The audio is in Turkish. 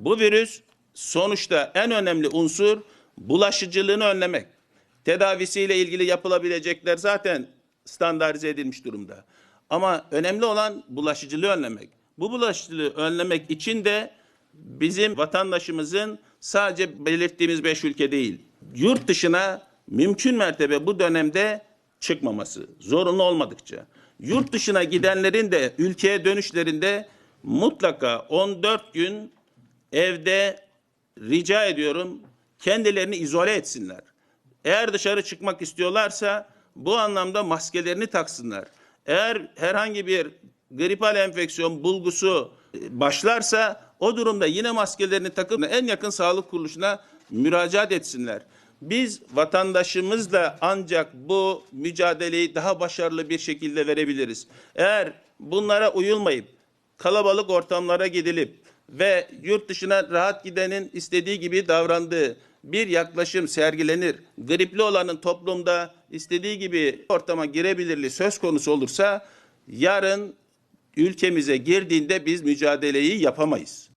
Bu virüs sonuçta en önemli unsur bulaşıcılığını önlemek. Tedavisiyle ilgili yapılabilecekler zaten standartize edilmiş durumda. Ama önemli olan bulaşıcılığı önlemek. Bu bulaşıcılığı önlemek için de bizim vatandaşımızın sadece belirttiğimiz beş ülke değil, yurt dışına mümkün mertebe bu dönemde çıkmaması, zorunlu olmadıkça. Yurt dışına gidenlerin de ülkeye dönüşlerinde mutlaka 14 gün evde rica ediyorum kendilerini izole etsinler. Eğer dışarı çıkmak istiyorlarsa bu anlamda maskelerini taksınlar. Eğer herhangi bir gripal enfeksiyon bulgusu e, başlarsa o durumda yine maskelerini takıp en yakın sağlık kuruluşuna müracaat etsinler. Biz vatandaşımızla ancak bu mücadeleyi daha başarılı bir şekilde verebiliriz. Eğer bunlara uyulmayıp kalabalık ortamlara gidilip ve yurt dışına rahat gidenin istediği gibi davrandığı bir yaklaşım sergilenir. Gripli olanın toplumda istediği gibi ortama girebilirliği söz konusu olursa yarın ülkemize girdiğinde biz mücadeleyi yapamayız.